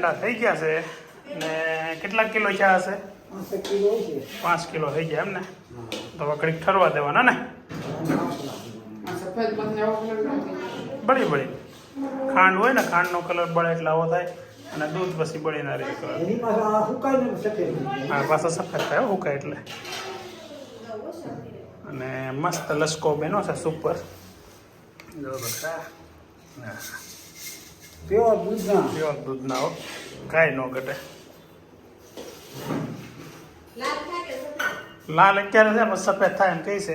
પેંડા થઈ ગયા છે. ને કેટલા કિલો ચા હશે પાંચ કિલો થઈ ગયા એમ ને તો કડીક ઠરવા દેવાના ને? બળી બળી. ખાંડ હોય ને, ખાંડનો કલર બળે એટલે આવો થાય. અને દૂધ પછી બળી ના રહે હા, પાછા સફેદ થાય હુકાય એટલે. અને મસ્ત લસકો બેનો છે સુપર બધા હા પ્યોર દૂધના. પ્યોર દૂધ ના હો. કાંઈ ન ઘટે. લાલ અત્યારે છે પણ સફેદ થાય એમ કહી છે.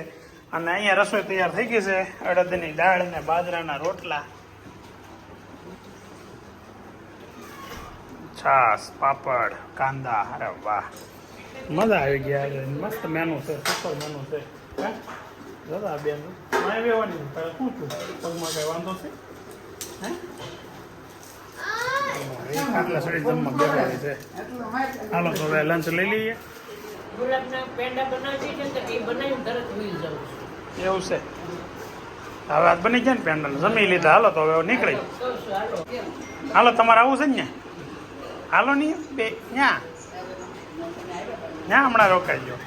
અને અહીંયા રસોઈ તૈયાર થઈ ગઈ છે અડદની દાળ ને બાજરાના રોટલા. છાસ પાપડ કાંદા. અરે વાહ. મજા આવી ગયા મસ્ત મેનુ છે સુપર મેનુ છે. હે? દાદા બેન મારે બેવાની તારે શું છું? પગમાં કઈ વાંધો છે? હે? હાલો, તો હવે લંચ લઈ લઈએ. એવું છે હવે આજ બની ગયા ને પેન્ડલ જમી લીધા હાલો તો હવે નીકળી હાલો તમારે આવું છે ને હાલો નહીં બે ન્યા ન્યા હમણાં રોકાઈ ગયો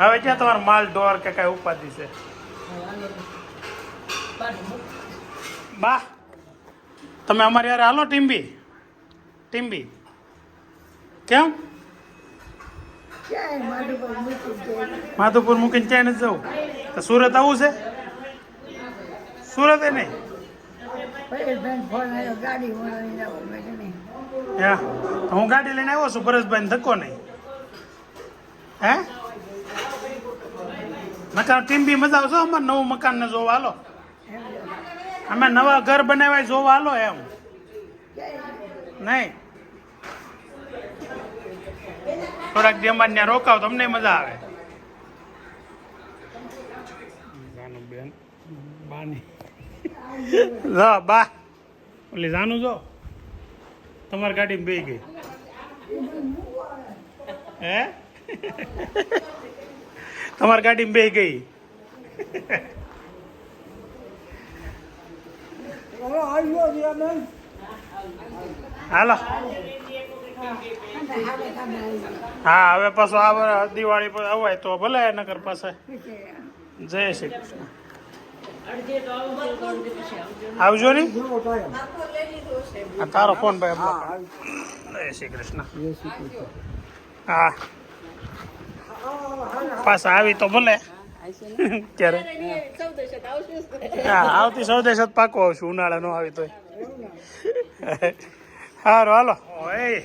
હવે ક્યાં તમારો માલ ઢોર કે કાંઈ ઉપાધિ છે બા તમે અમારી યાર હાલો ટીમ્બી ટીમ્બી કેમ? માધુપુર મૂકીને ક્યાંય નથી જવું? તો સુરત આવું છે? સુરત એ નહીં? હા હું ગાડી લઈને આવ્યો છું પરેશભાઈ ધક્કો નહીં. હે? મકાન ટીમ બી મજા આવશો અમારે નવું મકાન ને જોવા, હાલો. અમે નવા ઘર બનાવ્યા જોવા હાલો એમ નહીં. થોડાક દી અમારે ત્યાં રોકાવ તમને મજા આવે. જાનું બેન બાની. જો બા. ઓલી જાનું જો. તમારી ગાડીમાં બે ગઈ. હે? તમારી ગાડીમાં બે ગઈ હવે આવ્યો છે અમે હાલો. હા હવે પાછો આ દિવાળી પર અવાય તો ભલે નગર પાસે જય શ્રી કૃષ્ણ. આવજો ને? તારો ફોન ભાઈ જય શ્રી કૃષ્ણ. હા. પાછા આવી તો ભલે. ક્યારે? હા આવતી સૌદેશત પાકો આવશું ઉનાળા નો આવી તોય. સારું હાલો. ઓય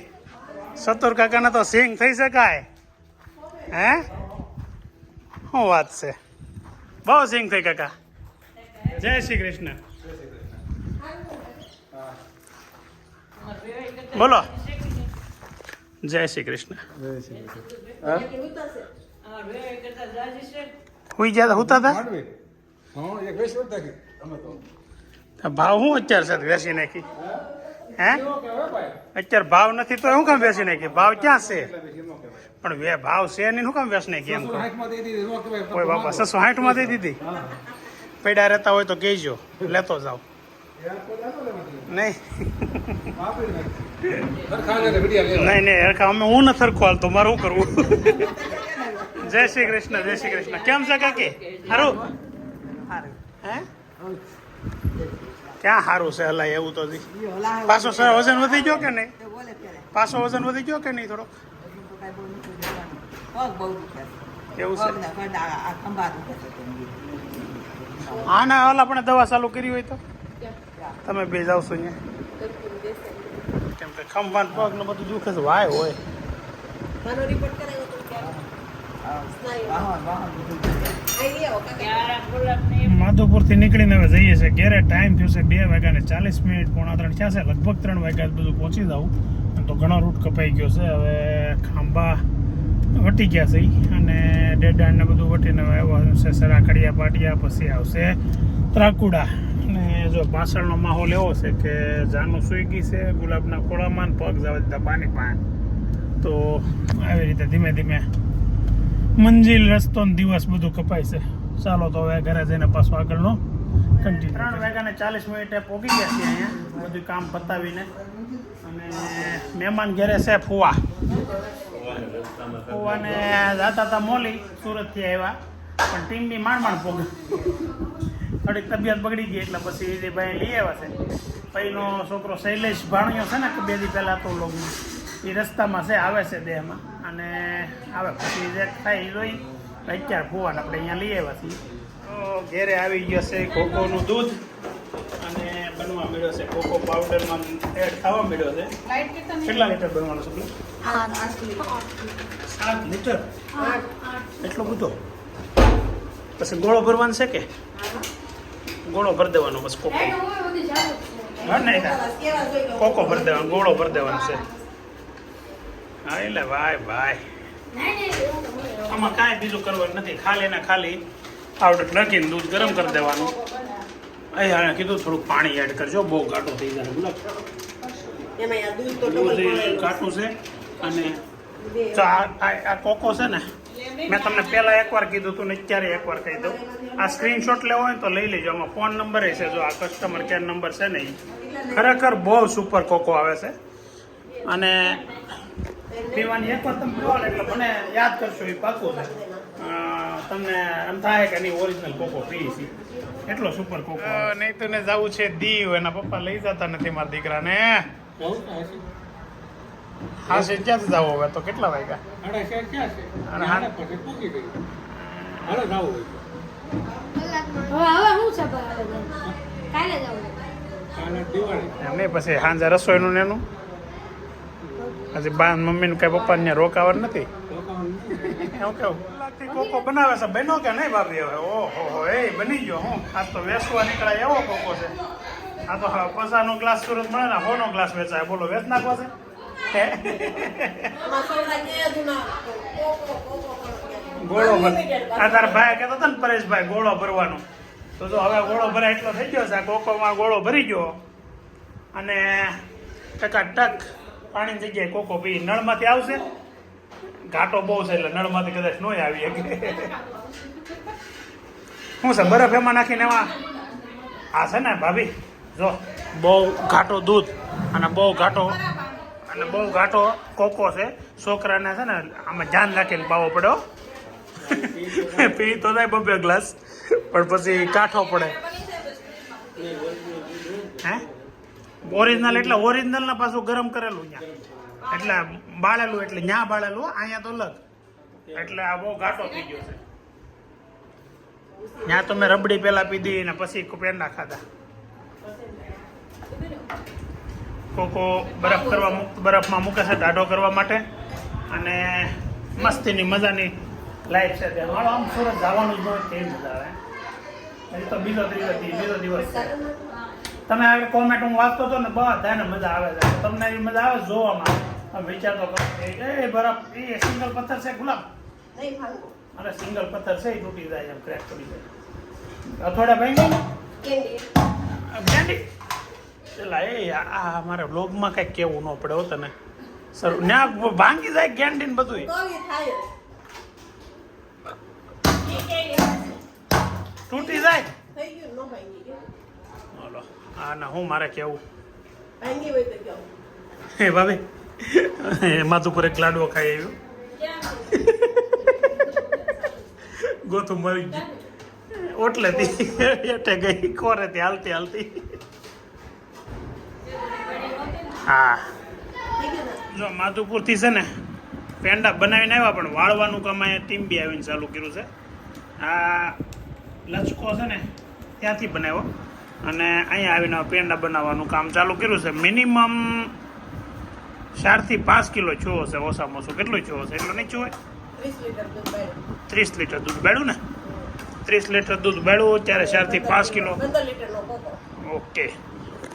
સતુર કાકાના તો સિંગ થઈ શકાય. હે? શું વાત છે? બહુ સિંગ થઈ કાકા. જય શ્રી કૃષ્ણ. બોલો. જય શ્રી કૃષ્ણ. જય શ્રી છે. હુઈ તા હુતા હતા હા વેસ ભાવ શું અત્યારે છે બેસી નાખી? હે? અત્યારે ભાવ નથી તો શું કામ બેસી નાખી? ભાવ ક્યાં છે? પણ વે ભાવ છે નહીં શું કામ બેસી નાખી એમ નો કોઈ બાપા છસો સાઠમાં દઈ દીધી? પૈડા રહેતા હોય તો કહેજો લેતો જાઓ. નહીં. ને નહીં નહીં હરખા અમે હું નથી સરખો હાલતો મારે શું કરવું? જય શ્રી કૃષ્ણ, જય શ્રી કૃષ્ણ. કેમ છે કાકી? સારું હે? ક્યાં સારું છે હલાય, એવું તો પાછો સર વજન વધી ગયો કે નહીં? પાછો વજન વધી ગયો કે નહીં થોડો એવું છે. હા ના હાલ આપણે દવા ચાલુ કરી હોય તો? તમે બે જાવ છો કેમ કે ખંભાન પગ ને બધું દુખે છે, વાય હોય. ક્યારા ગુલાબને માધુપુરથી નીકળીને હવે જઈએ છીએ. ઘેરે ટાઈમ થયો છે બે વાગ્યા ને ચાલીસ મિનિટ, પોણા ત્રણ થયા છે. લગભગ ત્રણ વાગ્યા બધું પહોંચી જાઉં. તો ઘણો રૂટ કપાઈ ગયો છે. હવે ખાંભા વટી ગયા છે. અને ડેડાણને બધું વટીને આવ્યા છે. સરાકડિયા પાટિયા, પછી આવશે ત્રાકુડા. અને જો પાછળનો માહોલ એવો છે કે જાનું સૂઈ છે. ગુલાબના ખોળામાં પગ જવા પાણી પાન તો આવી રીતે ધીમે ધીમે મંજિલ રસ્તો દિવસ બધું કપાય છે. ચાલો તો હવે ઘરે જઈને પાછો આગળનો ત્રણ વાગ્યાને ચાલીસ મિનિટે પહોંચી ગયા છીએ અહીંયા. બધું કામ પતાવીને. અને મહેમાન ઘરે છે ફુવા. ફુવાને જાતા હતા મોલી સુરતથી આવ્યા. પણ ટીમ બી માંડ માંડ પોગે. થોડીક તબિયત બગડી ગઈ એટલે પછી વિજયભાઈ લઈ આવ્યા છે. પૈનો છોકરો શૈલેષ ભાણિયો છે ને કે બે દી પહેલાં તો લોગ એ રસ્તામાં છે આવે છે દેહમાં અને આવે પછી જે થાય હિરોઈન અત્યારે ફુવાને આપણે અહીંયા લઈ આવ્યા છીએ. તો ઘેરે આવી ગયો છે કોકોનું દૂધ અને બનવા મળ્યો છે કોકો પાવડરમાં એડ થવા મળ્યો છે. કેટલા લીટર? બનવાનો છે? સાત લીટર. એટલો બધો? પછી ગોળો ભરવાનો છે કે? ગોળો ભરી દેવાનો બસ કોકો. કોકો ભરી દેવાનો ગોળો ભરી દેવાનો છે. એટલે ભાઈ ભાઈ આમાં કાંઈ બીજું કરવાનું નથી. ખાલી ને ખાલી પાવડર નાખીને દૂધ ગરમ કરી દેવાનું. અહીંયા કીધું થોડુંક પાણી એડ કરજો બહુ ઘાટું થઈ જાય ગુલાબ દૂધ ઘાટું છે અને આ કોકો છે ને મેં તમને પહેલાં એકવાર કીધું હતું ને અત્યારે એકવાર કહી દઉં. આ સ્ક્રીનશોટ લેવો હોય તો લઈ લેજો. આમાં ફોન નંબર છે જો આ કસ્ટમર કેર નંબર છે ને. ખરેખર બહુ સુપર કોકો આવે છે. અને પીવાની એકવાર તમે પીવો ને એટલે મને યાદ કરશો એ પાકું છે. તમને એમ થાય કે નહીં ઓરિજિનલ કોકો પી છે. એટલો સુપર કોકો નહીં તો ને જવું છે દીવ એના પપ્પા લઈ જતા નથી મારા દીકરાને. હા છે ક્યાં જવું હવે? તો કેટલા વાગ્યા. પછી પૂકી ગઈ. હાલો જાવું હોય તો. હવે હવે હું છે બરાબર કાલે જવું. કાલે દિવાળી. એમ નહીં પછી સાંજે રસોઈનું ને એનું? હજી બા મમ્મીને કઈ પપ્પાને ત્યાં રોકાવાનું નથી? એવું કેવું કોકો બનાવે છે બન્યો કે નહીં ભાભી હવે? ઓહો હો એ બની ગયો હું? આજ તો વેસવા નીકળાય એવો કોકો છે. આ તો હા પચાસનો ગ્લાસ સુરત મળે ને હોનો ગ્લાસ વેચાય. બોલો વેચ નાખવો છે? હે? ગોળો આ તારા ભાઈ કહેતા હતા ને પરેશભાઈ ગોળો ભરવાનો. તો જો હવે ગોળો ભરાય એટલો થઈ ગયો છે આ કોકોમાં ગોળો ભરી ગયો. અને ટકાટક પાણીની જગ્યાએ કોકો પી નળમાંથી આવશે. ઘાટો બહુ છે એટલે નળમાંથી કદાચ નો આવી શકે. શું છે બરફ એમાં નાખીને એમાં? આ છે ને, ભાભી, જો. બહુ ઘાટો દૂધ અને બહુ ઘાટો અને બહુ ઘાટો કોકો છે. છોકરાને છે ને, આમાં ધ્યાન રાખીને પાવો પડ્યો પી તો થાય બબે ગ્લાસ, પણ પછી કાઠો પડે. હે? ઓરિજિનલ એટલે ઓરિજિનલ ના પાછું ગરમ કરેલું ત્યાં. એટલે બાળેલું, એટલે ન્યા બાળેલું અહીંયા તો અલગ. એટલે આ બહુ ઘાટો થઈ ગયો છે. ત્યાં તો મેં રબડી પેલા પીધી ને પછી પેંડા ખાધા. કોકો બરફ કરવા મુક્ત બરફમાં મૂકે છે દાઢો કરવા માટે. અને મસ્તીની, મજાની લાઈફ છે તે મારો આમ સુરત જવાનું જ હોય, તે મજા આવે. તો બીજો ત્રીજો બીજો દિવસ તમે આગળ કોમેન્ટ હું વાંચતો હતો ને બધાને મજા આવે છે. તમને એવી મજા આવે જોવામાં આમ વિચારતો કરો. એ બરફ એ સિંગલ પથ્થર છે ગુલાબ. અરે સિંગલ પથ્થર છે એ તૂટી જાય એમ ક્રેક પડી જાય. અથોડા ભાઈ કેન્ડી. બ્રાન્ડી એ આ આ મારા બ્લોગમાં કઈ કેવું ન પડે હો તને. સર ત્યાં ભાંગી જાય કેન્ડીન બધું તો તૂટી જાય. થઈ ગયું ન ભાંગી આ ના હું મારે કેવું? હે ભાભી માથું પર એક લાડવો ખાઈ આવ્યો. ગોથું મરી ગયું. ઓટલેથી એટે ગઈ કોરેથી હાલતી હાલતી. હા. જો માધુપુરથી છે ને પેંડા બનાવીને આવ્યા પણ વાળવાનું કામ અહીંયા ટીમ બી આવીને ચાલુ કર્યું છે. આ લચકો છે ને ત્યાંથી બનાવ્યો. અને અહીંયા આવીને પેંડા બનાવવાનું કામ ચાલુ કર્યું છે. મિનિમમ ચારથી પાંચ કિલો છો હશે ઓછામાં ઓછું. કેટલું છો? હશે એટલું નહીં છુએ ત્રીસ લીટર દૂધ બેડું ને? ત્રીસ લીટર દૂધ બેડું ત્યારે ચારથી પાંચ કિલો. ઓકે.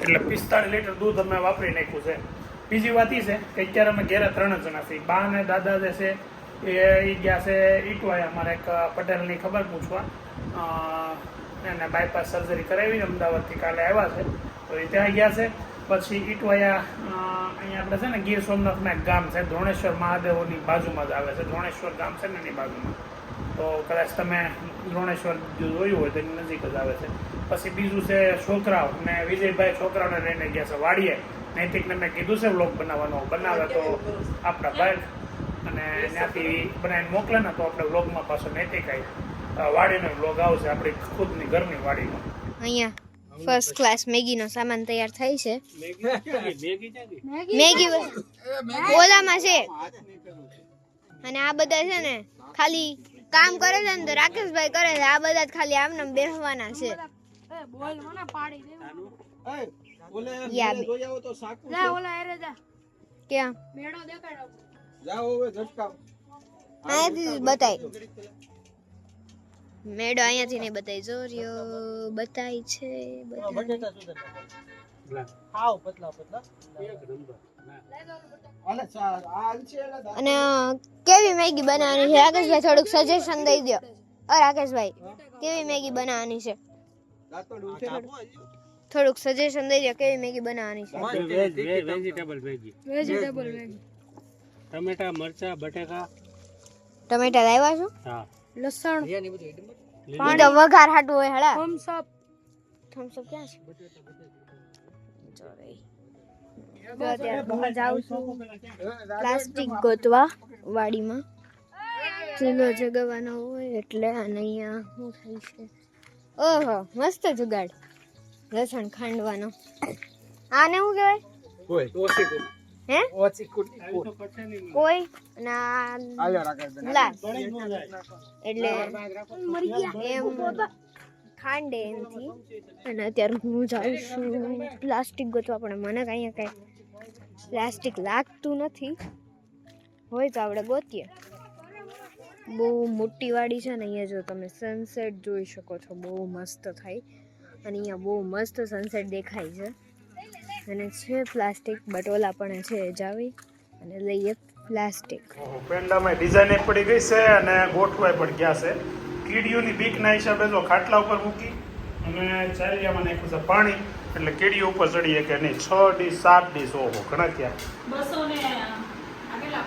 એટલે પિસ્તાળીસ લીટર દૂધ અમે વાપરી નાખ્યું છે. બીજી વાત એ છે કે અત્યારે અમે ઘેરે ત્રણ જણા છીએ. બા અને દાદા જે છે એ ઈ ગયા છે ઈટવાય. અમારે એક પટેલની ખબર પૂછવા. એને બાયપાસ સર્જરી કરાવી અમદાવાદથી કાલે આવ્યા છે. તો એ ત્યાં ગયા છે. પછી ઈટવાયા અહીંયા આપણે છે ને ગીર સોમનાથમાં એક ગામ છે, ધ્રોણેશ્વર મહાદેવની બાજુમાં જ આવે છે. ધ્રોણેશ્વર ગામ છે ને એની બાજુમાં. તો કદાચ તમે ધોણેશ્વર જો જોયું હોય તો એની નજીક જ આવે છે. પછી બીજું છે છોકરાઓ. ને વિજયભાઈ છોકરાઓને લઈને ગયા છે વાડીએ. નૈતિકને મેં કીધું છે વ્લોગ બનાવવાનો. બનાવે તો આપણા ભાઈ. અને ત્યાંથી બનાવીને મોકલે ને તો આપણે વ્લોગમાં પાછો નૈતિક આવી વાડીનો બ્લોગ આવશે આપણી ખુદની ઘરની વાડીનો અહીંયા ફર્સ્ટ ક્લાસ મેગીનો સામાન તૈયાર થાય છે. મેગી ઓલામાં છે. અને આ બધા છે ને ખાલી કામ કરે છે ને તો રાકેશભાઈ કરે છે. આ બધા જ ખાલી આમને આમ બેસવાના છે ક્યાં? બતાય. મેડો અહીંયાથી નહીં બતાય જો રહ્યો બતાય છે બતાય. એક નંબર ના અને છે અને કેવી મેગી બનાવવાની છે? રાકેશભાઈ થોડુંક સજેશન દઈ દો અ રાકેશભાઈ કેવી મેગી બનાવવાની છે? થોડુંક સજેશન દઈ દો કેવી મેગી બનાવવાની છે? Veg veg vegetable Maggi vegetable Maggi ટમેટા મરચા બટેકા. ટમેટા લાવ્યા છો? હા. લસણ. પાણી. વઘાર હાટું હોય હળા. થમ્સ અપ થમ્સ અપ ક્યાં છે? હું જાઉં પ્લાસ્ટિક ગોતવા વાડીમાં. ચૂલો જગાવવાનો હોય એટલે અને અહીંયા શું થાય છે. ઓહો મસ્ત જુગાડ. લસણ ખાંડવાનો. આને શું કહેવાય? હે? કોઈ અને આ ગ્લાસ એટલે ખાંડે એમથી અને અત્યારે હું જાઉં છું. પ્લાસ્ટિક ગોતવા પણ મને કાંઈ કાંઈ પ્લાસ્ટિક લાગતું નથી. હોય તો આપણે ગોતીએ. બહુ મોટી વાડી છે ને અહીંયા જો તમે સનસેટ જોઈ શકો છો. બહુ મસ્ત થાય. અને અહીંયા બહુ મસ્ત સનસેટ દેખાય છે. અને છે પ્લાસ્ટિક બટ ઓલા પણ છે જાવી અને લઈએ પ્લાસ્ટિક. પેન્ડામાં પેંડામાં ડિઝાઇન પડી ગઈ છે અને ગોઠવાય પણ ગયા છે. કીડીઓની બીકના હિસાબે જો ખાટલા ઉપર મૂકી અને ચાલિયામાં નાખ્યું છે પાણી એટલે કીડીઓ ઉપર ચડીએ કે નહીં. છ ડીશ સાત ડીશ ઓહો ઘણા ત્યાં બસો ને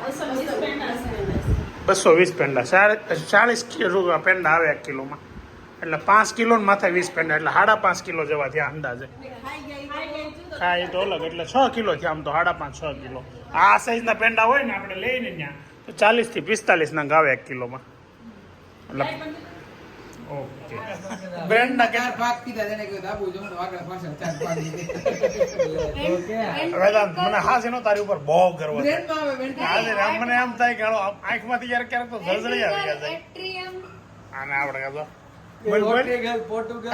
બસો વીસ પેંડા છે. બસો વીસ પેંડા. ચાલીસ પેંડા આવે એક કિલોમાં. એટલે પાંચ કિલો ને માથે વીસ પેંડા એટલે સાડા પાંચ કિલો જેવા થયા અંદાજે. હા એ તો અલગ એટલે છ કિલો થયા આમ તો સાડા પાંચ છ કિલો. આ સાઈઝના પેંડા હોય ને આપણે લઈને ત્યાં તો ચાલીસથી પિસ્તાલીસ ના ગાવે એક કિલોમાં. એટલે ઓકે. બ્રેન્ડના કેટલા ભાગ કીધા તેને કહ્યું દાબુ જમણ આગળ પાછળ ચાર પાંચ વેદાંત મને હા છે તારી ઉપર બહુ ગર્વ છે. છે, મને એમ થાય કે હાલો આંખમાંથી ક્યારેક ક્યારેક તો જળજળી આવી જાય. આને આપણે કાં તો બોલ બોલ પોર્ટુગલ પોર્ટુગલ.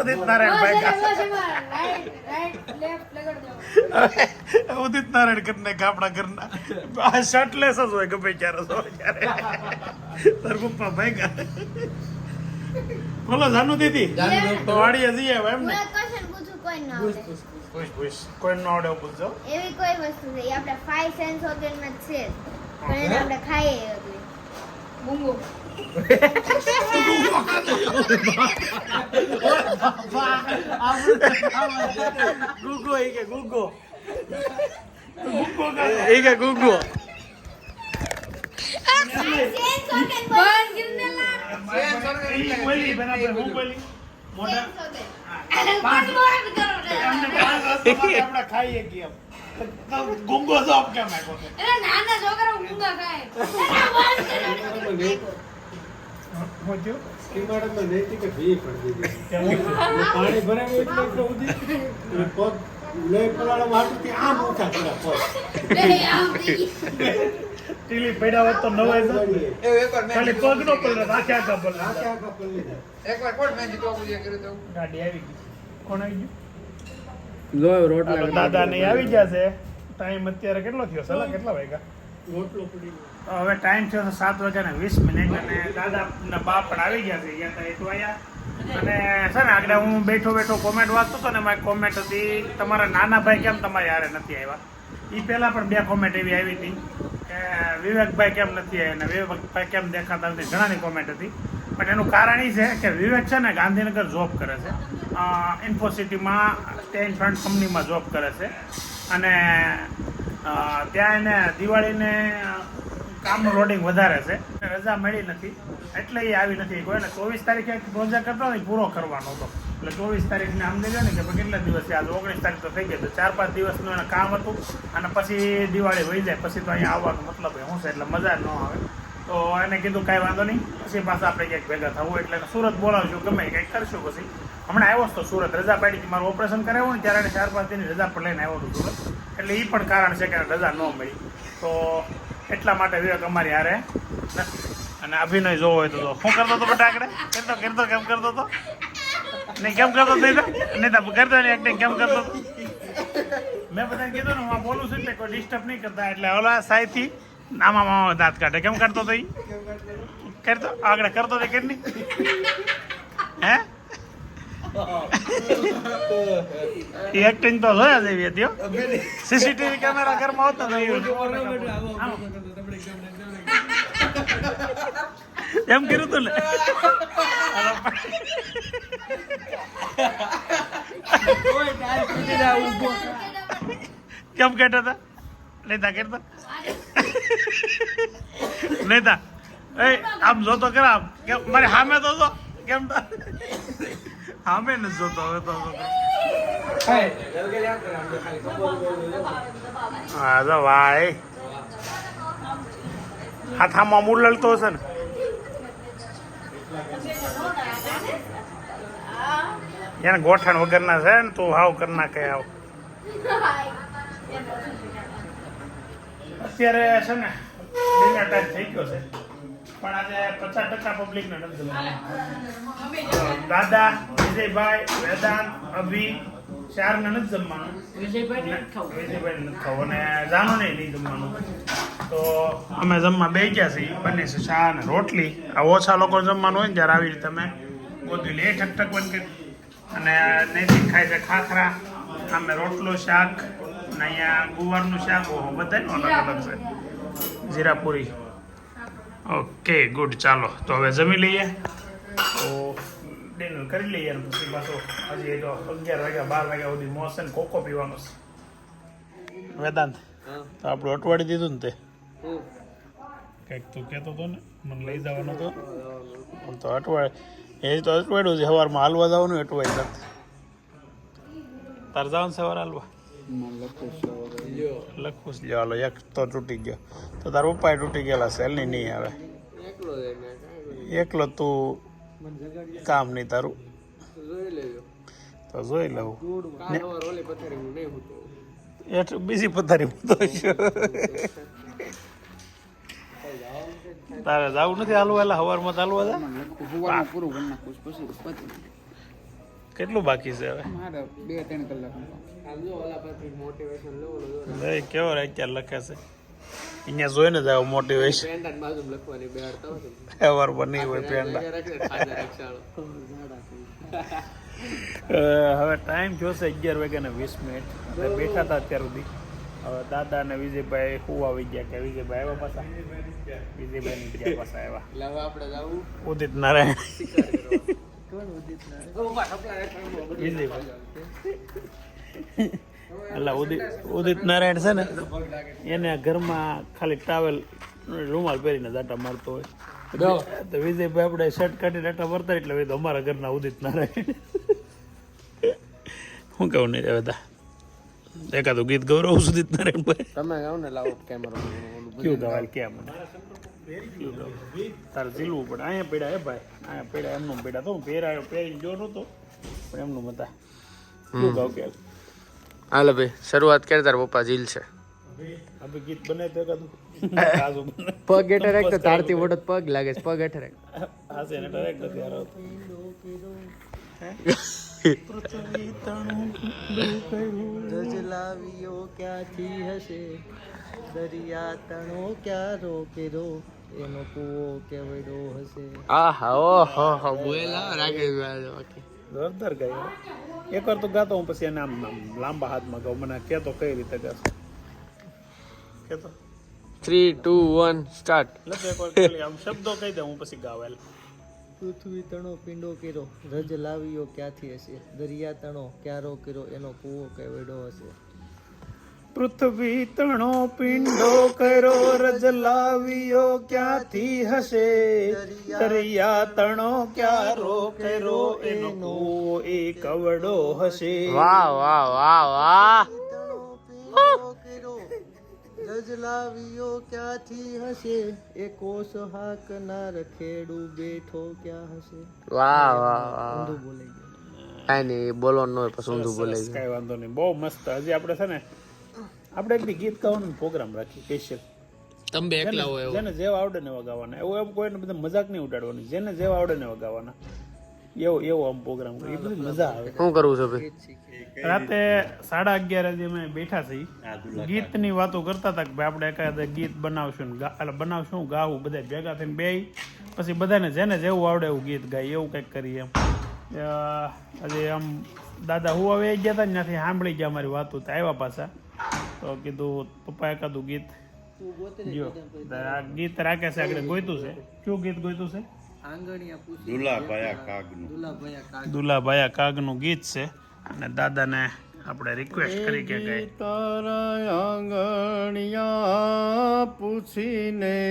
ઉદિત નારાયણ ભાઈ ઉદિત નારાયણ કરીને આપણા ઘરના. આ શર્ટલેસ જ હોય ગમે ક્યારે સો ક્યારે તાર પપ્પા ભાઈ બોલો જાનુ દીદી. તો વાડીએ જઈએ એમ ને. પૂછું કોઈ ના આવડે. પૂછ કોઈ ન આવડે પૂછજો. એવી કોઈ વસ્તુ છે આપણે ફાઈવ સેન્સ ઓર્ગનમાં છે પણ આપણે ખાઈએ એટલે બૂંગો. ગુગો એ કે ગુગો ગુગો એ કે ગુગો સેન્સ ઓર્ગન બંધ ગિરનેલા ઈ બોલી બરાબર હું બોલી મોઢા પણ બંધ કરો ને. અમને પાંચ રસ્તામાંથી આપણે ખાઈએ કે એમ. તો ગુંગો જોબ કેમ આપ્યો છે? એના નાના છોકરા ઊંઘા ખાય એના બંધ કરો ને. હું થયું? સીમાડામાં નૈતિક ભી પડી દીધી પાણી ભરાયું એટલે એટલે સુધી અને પગ લઈ પલાળવા હાટુથી આમ ઊંચા કર્યા પગ બે આમ થઈ. ટીલી પડ્યા હોત તો નવાઈ જાય. એવું એકવાર મેં ખાલી પગ નો પલળે, આખે આખા પલળે. આખે આખા પલ્લી એકવાર કોણ મેં જીતવા પૂજ્યા કર્યું હતું ગાડી આવી ગઈ કોણ આવી ગયું હાલો, દાદા નહીં આવી ગયા છે ટાઈમ અત્યારે કેટલો થયો સલા કેટલા વાગ્યા રોટલો હવે ટાઈમ થયો છે સાત વાગ્યા ને વીસ મિનિટ અને દાદા બા પણ આવી ગયા છે. તો આવ્યા અને છે ને, આગળ હું બેઠો બેઠો કોમેન્ટ વાંચતો હતો ને મારી કોમેન્ટ હતી, તમારા નાના ભાઈ કેમ તમારી હારે નથી આવ્યા? એ પહેલાં પણ બે કોમેન્ટ એવી આવી હતી કે, વિવેકભાઈ કેમ નથી આવ્યા? અને વિવેકભાઈ કેમ દેખાતા નથી? ઘણાની કોમેન્ટ હતી. પણ એનું કારણ એ છે કે વિવેક છે ને ગાંધીનગર જોબ કરે છે. ઇન્ફોસિટીમાં ટેન ફ્રન્ટ કંપનીમાં જોબ કરે છે. અને ત્યાં એને દિવાળીને કામનું લોડિંગ વધારે છે. રજા મળી નથી. એટલે એ આવી નથી કોઈને ચોવીસ તારીખે પ્રોજેક્ટ હતો ને પૂરો કરવાનો હતો. એટલે ચોવીસ તારીખને આમ દેજો ને કે કેટલા દિવસ છે? આજે ઓગણીસ તારીખ તો થઈ ગઈ. તો ચાર પાંચ દિવસનું એને કામ હતું અને પછી દિવાળી વહી જાય. પછી તો અહીંયા આવવાનો મતલબ શું છે? એટલે મજા ન આવે. તો એને કીધું કાંઈ વાંધો નહીં. પછી પાછા આપણે ક્યાંક ભેગા થવું એટલે સુરત બોલાવશું ગમે કંઈક કરશું પછી. હમણાં આવ્યો હતો સુરત રજા પાડી મારું ઓપરેશન કરાવ્યું ને ત્યારે ચાર પાંચ દિનની રજા પણ લઈને આવ્યો હતો સુરત. એટલે એ પણ કારણ છે કે રજા ન મળી. તો એટલા માટે વિવેક અમારી હારે અને અભિનય જોવો હોય તો. શું કરતો હતો બેટા આગળ? કરતો કરતો, કેમ કરતો હતો? નહીં, કેમ કરતો નહીં નહીં તો કરતો નહીં એક્ટિંગ કેમ કરતો મેં બધાને કીધું ને, હું બોલું છું એટલે કોઈ ડિસ્ટર્બ નહીં કરતા. એટલે ઓલા સાઈથી આમાં મામા દાંત કાઢે. કેમ કરતો તો કરતો? આગળ કરતો તો કેમ નહીં હે એક્ટિંગ તો જોયા જેવી હતી સીસીટીવી કેમેરા ઘરમાં હોતો તો એમ કર્યું તું ને? કેમ કહેતા હતા? નેતા કરતા નેતા એ આમ જોતો ખરા આમ કેમ મારે સામે તો જો કેમ તો? સામે નથી જોતો હવે તો. હા તો ભાઈ. હાથામાં મુરલતો હશે ને. એને ગોઠણ વગરના છે ને તું હાવ કરના નાખે આવ. અત્યારે છે ને ડિનર ટાઈમ થઈ ગયો છે. પણ આજે પચાસ ટકા પબ્લિક ને નથી જમવાનું દાદા વિજયભાઈ વેદાંત અભિ ચાર ને નથી જમવાનું. વિજયભાઈ નથી ખાવું. અને જાનો નહીં નહીં જમવાનું. તો અમે જમવા બે ગયા છીએ બંને છે ચા અને રોટલી. આ ઓછા લોકો જમવાનું હોય ને ત્યારે આવી રીતે અમે ગોતી લે ઠક બંધ કરી. અને નૈતિક ખાય છે ખાખરા. અમે રોટલો શાક અને અહીંયા ગુવારનું શાક ઓહો બધાનું અલગ અલગ છે. જીરાપુરી. ઓકે ગુડ ચાલો. તો હવે જમી લઈએ. તો ડિનર કરી લઈએ અને પછી પાછો હજી તો અગિયાર વાગ્યા બાર વાગ્યા સુધી મોસન કોકો પીવાનો છે. વેદાંત તો આપણું અટવાડી દીધું ને તે? કંઈક તું કહેતો હતો ને મને લઈ જવાનો હતો. પણ તો અટવાડે એ તો અટવાડ્યું છે સવારમાં હાલવા જવાનું અટવાઈ જતું તાર જવાનું સવાર હાલવા? લખું જ એક તો તૂટી ગયો. તો તારો પપ્પાએ તૂટી ગયેલા સેલની નહીં આવે. એકલો તું કામ નહીં તારું. તો જોઈ લઉં. એટ બીજી પથારી તો તારે જવું નથી હાલવા એટલે હવારમાં તો હતા જા પૂરું કરી નાખું પછી પતી કેટલું બાકી છે હવે? બે ત્રણ કલાક ભાઈ કેવો રે અત્યારે લખે છે? અહીંયા જોઈને જ આવું મોટિવેશન હવારમાં નહીં હોય પેન્ડા હવે ટાઈમ જોશે અગિયાર વાગ્યા ને વીસ મિનિટ. એટલે બેઠા હતા અત્યાર સુધી. હવે દાદા અને વિજયભાઈ હું આવી ગયા કે વિજયભાઈ આવ્યા પાછા? વિજયભાઈ ની ગયા પાછા આવ્યા. ઉદિત નારાયણ. એટલે ઉદિત ઉદિત નારાયણ છે ને એને ઘરમાં ખાલી ટાવેલ રૂમાલ પહેરીને દાટા મારતો હોય. તો વિજયભાઈ આપણે શર્ટ કાઢી દાટા મારતા એટલે તો અમારા ઘરના ઉદિત નારાયણ. શું કહું નહીં બધા. એકાદું ગીત ગૌરવ સુદિત નારાયણભાઈ તમે ગાવ ને લાવો કેમેરો કયું ગાવ તારે ઝીલવું પડે. અહીંયા પડ્યા હે ભાઈ. અહીંયા પડ્યા એમનું પડ્યા. તો હું પહેરાયો પહેરીને જો નહોતો. પણ એમનું હતા કયું ગાવ કે? હાલો ભાઈ શરૂઆત કરે તાર પપ્પા જીલ છે. આપણે ગીત બનાવી તો એકાદું પગ હેઠળ રાખ તો તારથી મોટો પગ લાગે છે પગ હેઠળ નથી રજલાવીઓ ક્યાંથી હશે? દરિયા તણો ક્યાં રોકે રો એનો કૂવો કેવડો હશે? આહા ઓહો હો બોલા રાખે ઓકે જોરદાર ગાય એક વાર તો ગાતો હું પછી એને આમ લાંબા હાથમાં ગાઉં. મને કહેતો કઈ રીતે ગાતો કહેતો થ્રી ટુ વન સ્ટાર્ટ આમ શબ્દો કહી દે હું પછી ગાવેલ પૃથ્વી તણો પિંડો કર્યો રજ લાવ્યો ક્યાંથી હશે? દરિયા તણો ક્યારો કર્યો એનો કૂવો કેવડો હશે? પૃથ્વી તણો પિંડો કરો રજલાવ્યો ક્યાંથી હશે? દરિયા તણો ક્યારો કરો એનો એ કવડો હશે. વાહ વાહ વાહ વાહ. લાવ્યો ક્યાંથી હશે? એ કોષ હાકનાર ખેડૂ બેઠો ક્યાં હશે? વાહ વાહ વાહ બોલે કાંઈ નહીં બોલવાનું ન હોય પછી ઊંધું બોલે સરસ, વાંધો નહીં. બહુ મસ્ત. હજી આપણે છે ને આપણે એક ગીત ગાવાનો પ્રોગ્રામ રાખી સ્પેશિયલ તમે બે એકલા હોય જેને જેવા આવડે ને એવા ગાવાના. એવું એમ કોઈને બધા મજાક નહીં ઉડાડવાની. જેને જેવા આવડે ને એવા ગાવાના. એવો એવો આમ પ્રોગ્રામ એ બધી મજા આવે. શું કરવું છે ભાઈ? રાતે સાડા અગિયાર વાગે અમે બેઠા છીએ. ગીતની વાતો કરતા હતા કે ભાઈ આપણે એકાદ ગીત બનાવશું ને એટલે બનાવશું ગાવું બધા ભેગા થઈને બે પછી બધાને જેને જેવું આવડે એવું ગીત ગાય એવું કંઈક કરીએ એમ. હજી આમ દાદા હું હવે ગયા હતા ને ત્યાંથી સાંભળી ગયા અમારી વાતો તો આવ્યા પાછા. તો કીધું પપ્પા એકાદું ગીત. તું ગોતે જો આ ગીત રાખે છે આગળ ગોઈતું છે. કયું ગીત ગોઈતું છે? આંગણિયા પૂછી દુલાભાયા કાગનું. દુલાભાયા કાગ. નું ગીત છે. અને દાદાને આપણે રિક્વેસ્ટ કરી કે તારા આંગણિયા પૂછીને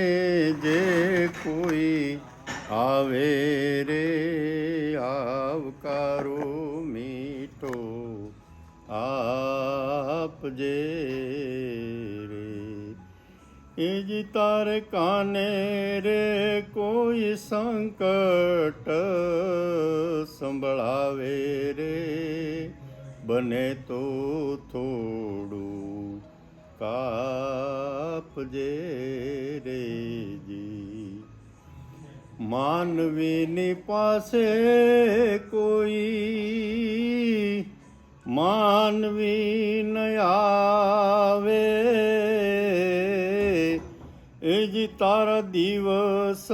કાને રે કોઈ સંકટ સંભળાવે રે? બને તો થોડું કાપજે રેજી માનવીની પાસે કોઈ માનવી ન જ તારા દિવસ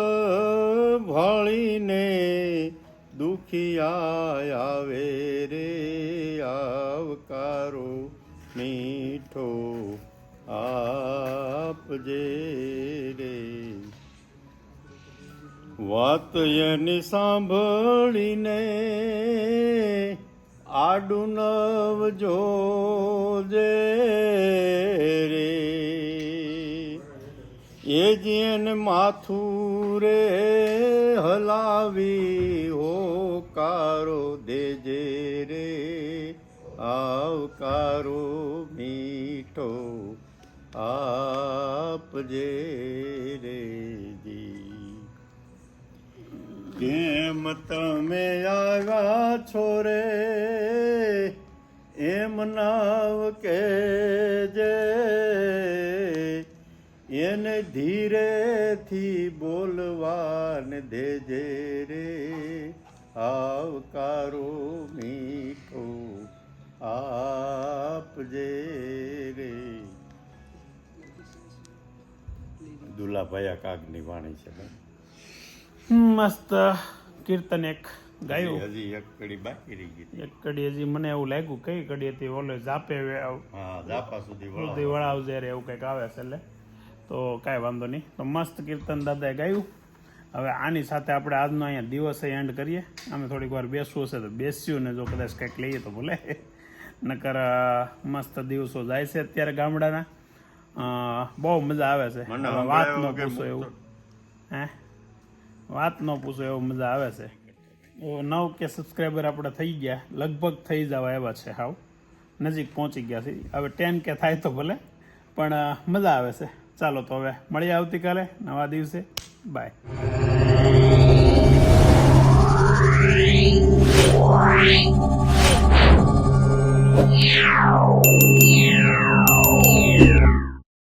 ભણીને દુખિયા આવે રે આવકારો મીઠો આપજે રે. વાત એની સાંભળીને આડું નવ જોજે રે. એ જેન માથું રે હલાવી હોકારો દેજે રે. આવકારો મીઠો આપજે રે કેમ તમે આવ્યા છો રે? એમ નાવ કે જે ધીરેથી બોલવાન દેજે રે. આવકારો મીઠો આપજે રે. દુલાભાયા કાગની વાણી છે મસ્ત કીર્તન એક ગાયું. હજી એક કડી બાકી રહી ગઈ. એક કડી હજી મને એવું લાગ્યું કઈ કડી હતી? ઓલે જાપે હા જાપા સુધી સુધી વળાવજે. રે એવું કંઈક આવે છે એટલે તો કાંઈ વાંધો નહીં. તો મસ્ત કીર્તન દાદાએ ગાયું. હવે આની સાથે આપણે આજનો અહીંયા દિવસે એન્ડ કરીએ. અમે થોડીક વાર બેસવું હશે તો બેસ્યું ને જો કદાચ કંઈક લઈએ તો ભલે. નકર મસ્ત દિવસો જાય છે અત્યારે ગામડાના. બહુ મજા આવે છે. વાત ન પૂછો એવું. હે? વાત ન પૂછો એવું મજા આવે છે. નવ કે સબસ્ક્રાઈબર આપણે થઈ ગયા. લગભગ થઈ જવા એવા છે હાવ. નજીક પહોંચી ગયા છે હવે ટેન કે થાય તો ભલે. પણ મજા આવે છે. ચાલો તો હવે મળીએ આવતીકાલે નવા દિવસે. બાય.